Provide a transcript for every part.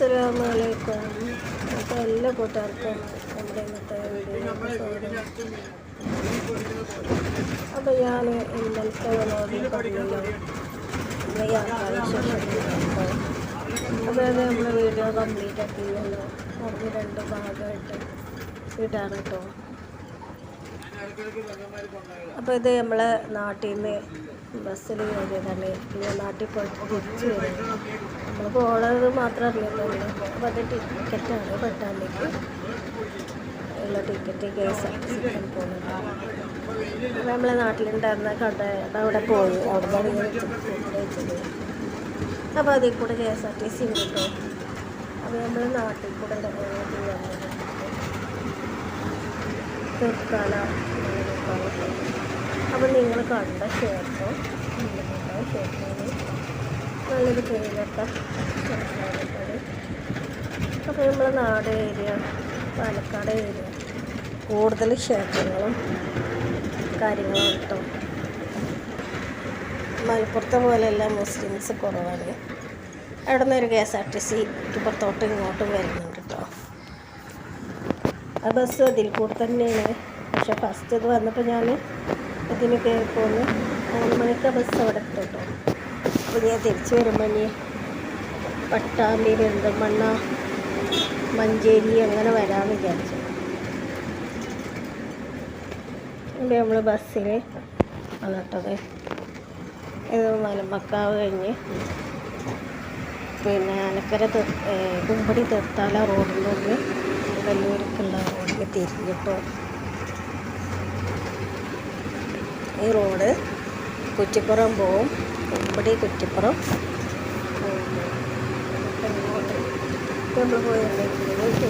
അസ്സലാമലൈക്കും അപ്പോൾ എല്ലാ കൂട്ടുകാർക്കും നമ്മുടെ ഇന്നത്തെ അപ്പോൾ ഞാൻ ഇന്നലത്തെ വ്ളോഗിൽ പറഞ്ഞല്ലോ നമ്മുടെ യാത്രാവിശേഷം അപ്പോൾ അത് നമ്മൾ വീഡിയോ കംപ്ലീറ്റ് ആക്കിയല്ലോ നമുക്ക് രണ്ട് ഭാഗമായിട്ട് ഇടാണ് കേട്ടോ അപ്പോൾ ഇത് നമ്മളെ നാട്ടിൽ നിന്ന് ബസ്സിൽ കയറിയതാണ് പിന്നെ നാട്ടിൽ പോയിട്ട് തിരിച്ച് വരും നമ്മൾ പോണത് മാത്രം അറിയുന്നുള്ളൂ അപ്പോൾ അത് ടിക്കറ്റാണ് പെട്ടാലേക്ക് ഉള്ള ticket K S R T സിക്കാൻ പോകുന്നത് അപ്പോൾ നമ്മളെ നാട്ടിലുണ്ടായിരുന്ന കട അവിടെ പോയി. അവിടെ കഴിച്ചത് അപ്പോൾ അതിൽ കൂടെ K S R T C കിട്ടും അപ്പോൾ നമ്മൾ നാട്ടിൽ കൂടെ തീർക്കാല അപ്പോൾ നിങ്ങൾ കണ്ട ശേഷം ശേഷം നല്ലൊരു പേരിലൊക്കെ അപ്പോൾ നമ്മളെ നാട് ഏരിയ പാലക്കാട് ഏരിയ കൂടുതൽ ക്ഷേത്രങ്ങളും കാര്യങ്ങളും കിട്ടും മലപ്പുറത്തെ പോലെയല്ല മുസ്ലിംസ് കുറവാണ്. അവിടെ നിന്ന് ഒരു K S R T C ഇപ്പുറത്തോട്ട് ഇങ്ങോട്ടും വരുന്നുണ്ട് കേട്ടോ ആ ബസ് അതിൽ കൂടെ തന്നെയാണ്. പക്ഷെ ഫസ്റ്റ് ഇത് വന്നപ്പോൾ ഞാൻ ഇതിന് കയറി പോന്ന് മൂന്ന് മണിക്ക് ബസ് അവിടെ എത്തട്ടോ അപ്പോൾ ഞാൻ തിരിച്ചു വരുമ്പോൾ ഇനി പട്ടാമ്പി പെരിന്തൽമണ്ണ മഞ്ചേരി അങ്ങനെ വരാമെന്ന് വിചാരിച്ചു. ഇവിടെ നമ്മൾ ബസ്സിൽ വന്നിട്ടത്. ഇത് മലമക്കാവ് കഴിഞ്ഞ് പിന്നെ അലക്കര തീർ കുമ്പടി തീർത്താല റോഡിൽ നിന്ന് കല്ലൂർക്കുള്ള റോഡിൽ തിരിഞ്ഞിട്ടോ ഈ റോഡ് കുറ്റിപ്പുറം പോവും. കുമ്പടി കുറ്റിപ്പുറം. നമ്മൾ പോയിട്ടുണ്ടെങ്കിൽ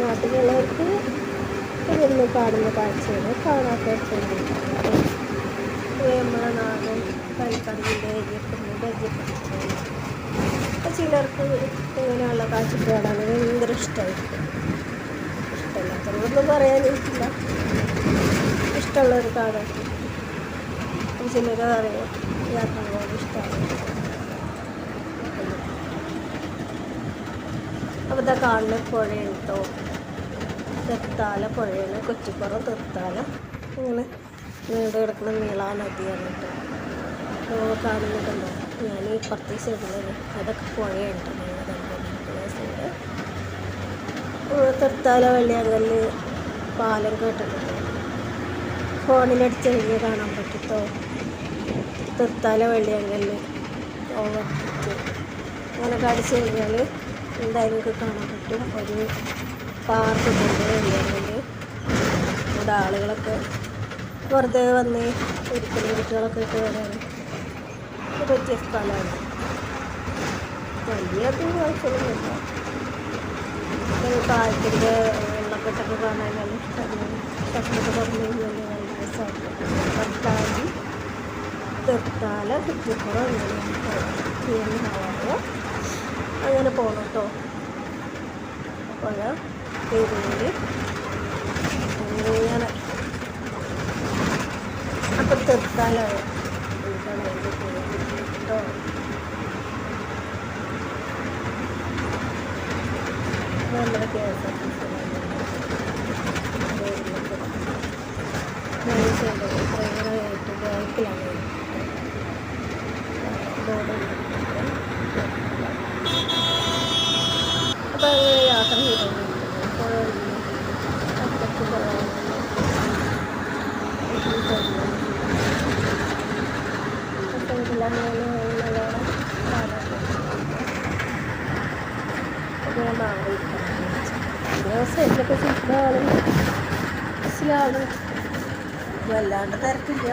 നാട്ടിലുള്ളവർക്ക് ഇതൊന്നും കാണുന്ന കാഴ്ചയാണ് കാണാത്ത നമ്മളെ നാടും കളിക്കടവിന്റെ ഏരിയത്തിന്റെ അപ്പോൾ ചിലർക്ക് ഇങ്ങനെയുള്ള കാഴ്ച കാണാൻ ഭയങ്കര ഇഷ്ടമായിരിക്കും. ഇഷ്ടമില്ലാത്തതൊന്നും പറയാനില്ല ഇഷ്ടമുള്ളവർ കാടാണ് ചിലർ അറിയാം. യാത്ര പോകാൻ ഇഷ്ടമാണ്. അപ്പോൾ ഇതാ കാണുന്ന പുഴയാണ് കേട്ടോ തെത്താല പുഴയാണ് കൊച്ചിപ്പുറം തെത്താല. ഇങ്ങനെ നീണ്ടു കിടക്കുന്ന നീളാ നദിയാണ് കേട്ടോ അപ്പോൾ കാണുന്നുണ്ടല്ലോ. ഞാൻ ഈ പത്ത് സൈഡിലാണ് അതൊക്കെ പുഴയുണ്ട്. നിങ്ങൾ കണ്ടുകൊണ്ടിരിക്കുന്ന സൈഡ്. തെത്താല വെള്ളിയാങ്കല്ല് പാലം കേട്ടിട്ടുണ്ട്. ഫോണിലടിച്ച് കഴിഞ്ഞ് കാണാൻ പറ്റത്തോ? തെത്താല വെള്ളിയാങ്കല്ല് ഓവർ അങ്ങനെ കടിച്ച് കഴിഞ്ഞാൽ എന്തായാലും ഒക്കെ കാണാൻ പറ്റും. ഒരു പാർക്ക് കൊണ്ട് വെള്ളിയാങ്കല്ല് ഇവിടെ ആളുകളൊക്കെ വെറുതെ വന്ന് ഒരിക്കലും കുട്ടികളൊക്കെ വരാൻ പറ്റിയ സ്ഥലമാണ്. വലിയ കുഴപ്പമൊന്നുമില്ല കാലത്തിന്റെ വെള്ളക്കെട്ടൊക്കെ കാണാൻ നല്ല ഇഷ്ടമാണ്. ഷട്ടൊക്കെ തുറന്നു കഴിഞ്ഞാൽ പട്ടാതി തെത്താല കുറ്റിപ്പുറം അങ്ങനെ ഹവായ അങ്ങനെ പോകണം കേട്ടോ അപ്പോൾ പേരൂര് അങ്ങനെ അപ്പം തെത്താലാണ് കേട്ടോ നമ്മുടെ K S R T C ബാക്കിലാണ് അപ്പോൾ അങ്ങനെ യാത്ര സൈഡിലൊക്കെ സിമ്പിളാണ് മനസ്സിലാണ് വല്ലാണ്ട് തിരക്കില്ല.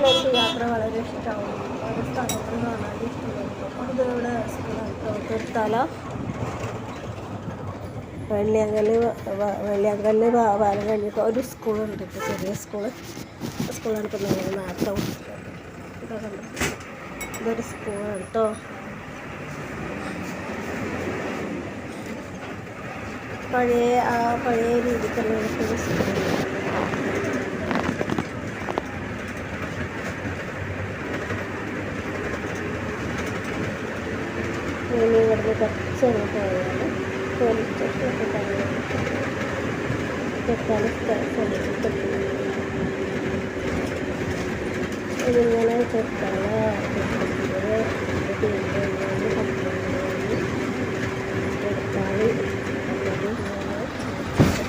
ചിലർക്ക് യാത്ര വളരെ ഇഷ്ടമാണ് ഓരോ നിന്ന് വെള്ളിയങ്കൽ വെള്ളിയങ്കൽ പാലം കഴിഞ്ഞിട്ട് ഒരു സ്കൂളുണ്ട്. ഇപ്പോൾ ചെറിയ സ്കൂൾ. സ്കൂളാണ് ഇപ്പോൾ നമ്മുടെ നാട്ടം ഇതൊരു സ്കൂളാണ് കേട്ടോ പഴയ ആ പഴയ രീതിക്കുള്ള ഒരു ഇവിടുന്ന് കുറച്ച് അങ്ങോട്ട് പോയാൽ പോലീസ് സ്റ്റേഷനൊക്കെ കഴിഞ്ഞിട്ട് തെറ്റാണ് സ്ഥലത്ത് ഇതിങ്ങനെ തെറ്റാണ് എടുത്താൽ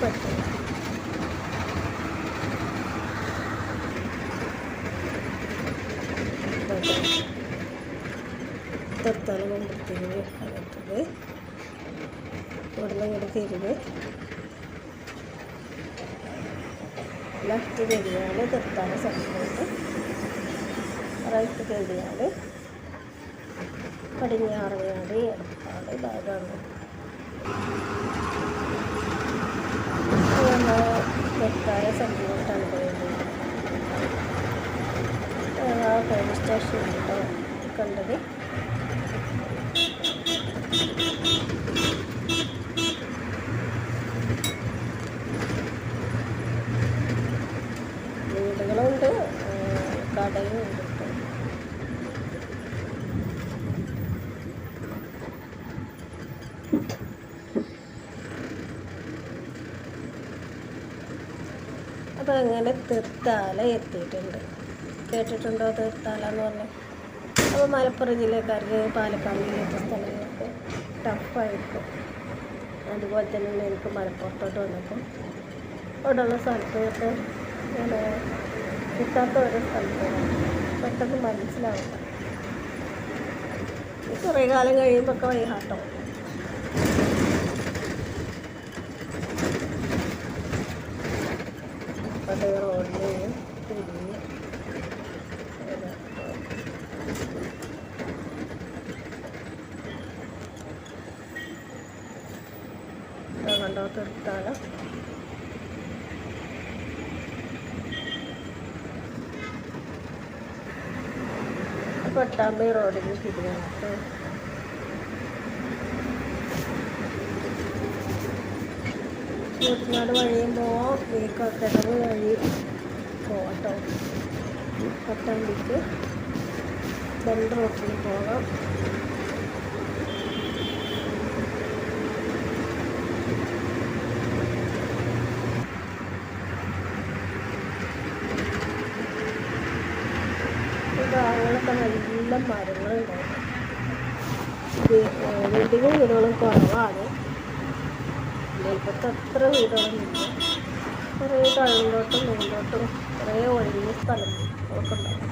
പറ്റും തെറ്റാണ് കൊണ്ട് അകത്തത് ഇവിടുന്ന് ഇങ്ങോട്ട് തിരിവ് ലെഫ്റ്റ് തിരിയാൽ തെറ്റാണ് സെന്ററിലോട്ട് റൈറ്റ് തിരിയാണ് പടിഞ്ഞാറ് വേണ്ടി എടുത്താണ് ഭാഗമാണ് തെറ്റായ സെന്ററിലോട്ടാണ് പോയത് പോലീസ് സ്റ്റേഷൻ കണ്ടത്. കടയും ഉണ്ട് അങ്ങനെ തീർത്താല എത്തിയിട്ടുണ്ട്. കേട്ടിട്ടുണ്ടോ തീർത്താല എന്ന് പറഞ്ഞാൽ അപ്പോൾ മലപ്പുറം ജില്ലക്കാർക്ക് പാലക്കാട് ജില്ലത്തെ സ്ഥലങ്ങളൊക്കെ ടഫായിരിക്കും അതുപോലെ തന്നെയാണ് എനിക്ക് മലപ്പുറത്തോട്ട് വന്നപ്പോൾ അവിടെയുള്ള സ്ഥലത്തൊക്കെ ഇങ്ങനെ കിട്ടാത്ത ഓരോ സ്ഥലത്താണ്. പെട്ടെന്ന് മനസ്സിലാവില്ല കുറേ കാലം കഴിയുമ്പോൾ ഒക്കെ വൈകാട്ടോ അത് റോഡിൽ തിരിഞ്ഞ്. കണ്ടോ പട്ടാമ്പി റോഡിൽ തിരിഞ്ഞാണ് കൂട്ടനാട് വഴിയും പോവാം. ഈ കക്കടവ് വഴി പോവാട്ടോ പട്ടാമ്പിക്ക് രണ്ട് റോട്ടിൽ പോകാം ഭാഗങ്ങളൊക്കെ നല്ല മരങ്ങളുണ്ടായിരുന്നു വീടിനും വീടുകളും കുറവാണ്. ഇപ്പോഴത്തെ അത്ര വീടുകളൊന്നുമില്ല കുറേ കഴിവിലോട്ടും മുന്നോട്ടും കുറേ ഒഴിഞ്ഞ സ്ഥലം ഒക്കെ ഉണ്ടാവും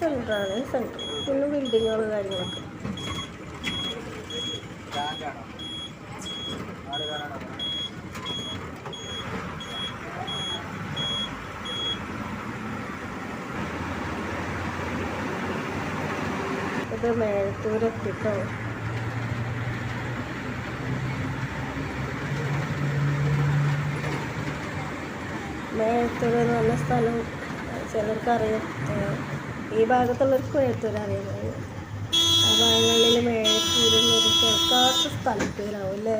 സെന്ററാണ് സെന്റർ പിന്നെ ബിൽഡിങ്ങുകൾ കാര്യങ്ങളൊക്കെ. ഇത് മേലത്തൂർ മേഴത്തൂർ എന്ന് പറഞ്ഞ സ്ഥലം ചിലർക്കറിയാം ഈ ഭാഗത്തുള്ളവർക്ക് മേലത്തൂർ അറിയുന്നത് ആ ഭാഗങ്ങളിൽ മേഴത്തൂർ എന്നൊരു കേൾക്കാത്ത സ്ഥലത്തിലാവും അല്ലേ?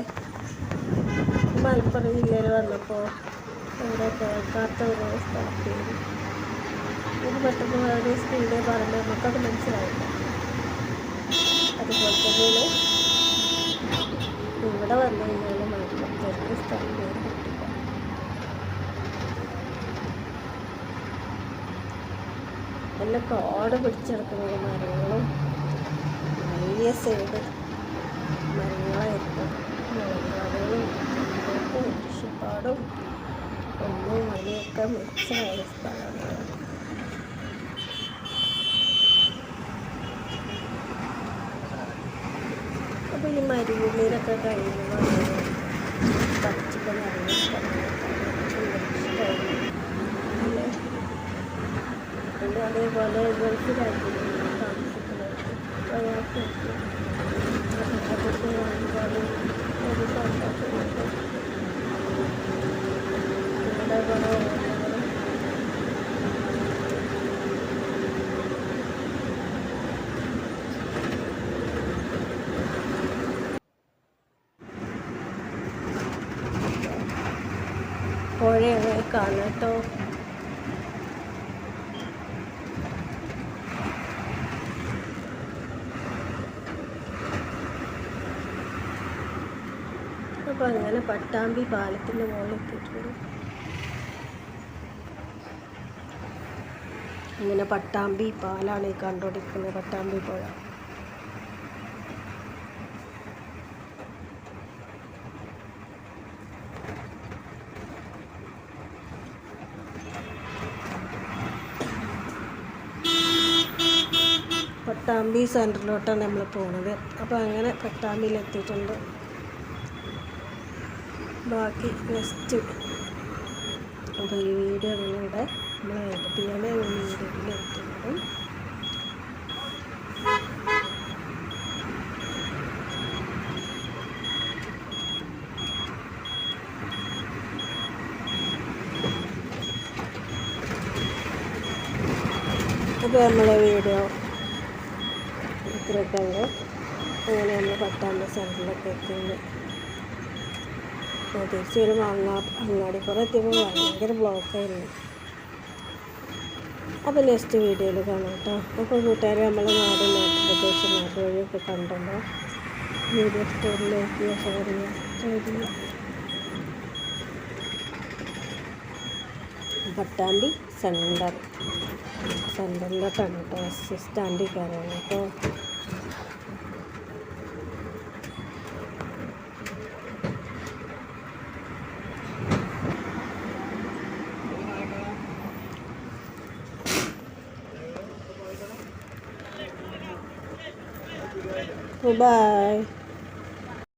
മലപ്പുറം ജില്ലയിൽ വന്നപ്പോൾ ഇവിടെ കേൾക്കാത്ത ഒരു സ്ഥലത്തേര് ഇത് പെട്ടെന്ന് വേറെ സ്പീഡിൽ പറഞ്ഞാൽ നമുക്കത് മനസ്സിലാവില്ല. അതുപോലെ തന്നെയാണ് ഇവിടെ വന്നു കഴിഞ്ഞാൽ മലപ്പുറത്തേക്ക് സ്ഥലം വേറെ നല്ല കാട് പിടിച്ചെടുക്കുന്ന മരങ്ങളും വലിയ സൈഡ് മരങ്ങളായിരിക്കും കൃഷിപ്പാടും ഒന്നും വലിയൊക്കെ മിക്സായ സ്ഥലമാണ് അപ്പോൾ ഈ മരുഭൂമിയിലൊക്കെ കഴിയുമ്പോൾ പച്ചപ്പ് പിന്നെ അതേപോലെ ഗൾഫ് രാജ്യങ്ങളിൽ താമസിക്കുന്നവർക്ക് പ്രയാസമൊക്കെ അതൊക്കെ ഒരു സന്തോഷമുണ്ട് ഇവിടെ കുറേ ഓർമ്മകളും കാണുക കേട്ടോ. അപ്പോൾ അങ്ങനെ പട്ടാമ്പി പാലത്തിന്റെ മുകളിൽ എത്തിയിട്ടുണ്ട്. ഇങ്ങനെ പട്ടാമ്പി പാലാണ് ഈ കണ്ടുപിടിക്കുന്നത് പട്ടാമ്പി പുഴ. പട്ടാമ്പി സെന്ററിലോട്ടാണ് നമ്മൾ പോണത്. അപ്പോൾ അങ്ങനെ പട്ടാമ്പിയിൽ എത്തിയിട്ടുണ്ട് ബാക്കി നെക്സ്റ്റ്. അപ്പോൾ ഈ വീഡിയോ നിങ്ങളുടെ നമ്മൾ ചെയ്യാൻ വീഡിയോയിൽ എത്തുന്നത് അപ്പോൾ നമ്മളെ വീഡിയോ ഉള്ളൂ അങ്ങനെ നമ്മൾ പട്ടാമ്പ സെന്ററിലൊക്കെ എത്തുന്നത് അപ്പോൾ തിരിച്ച് വരുമ്പോൾ അങ്ങാ അങ്ങാടിപ്പുറം എത്തിയപ്പോൾ ഭയങ്കര ബ്ലോക്കായിരുന്നു. അപ്പോൾ നെക്സ്റ്റ് വീഡിയോയിൽ കാണാം കേട്ടോ. അപ്പോൾ കൂട്ടുകാർ നമ്മളെ നാട് നാട്ടുപ്രദേശം നാട്ടുവഴിയൊക്കെ കണ്ടല്ലോ. വീഡിയോ സ്റ്റോറിലേക്ക് ഷെയർ ചെയ്യാം പട്ടാമ്പി സെന്റർ സെന്ററിലോട്ടാണ് കേട്ടോ ബസ് സ്റ്റാൻഡിൽ കയറുന്നത് അപ്പോൾ Bye-bye.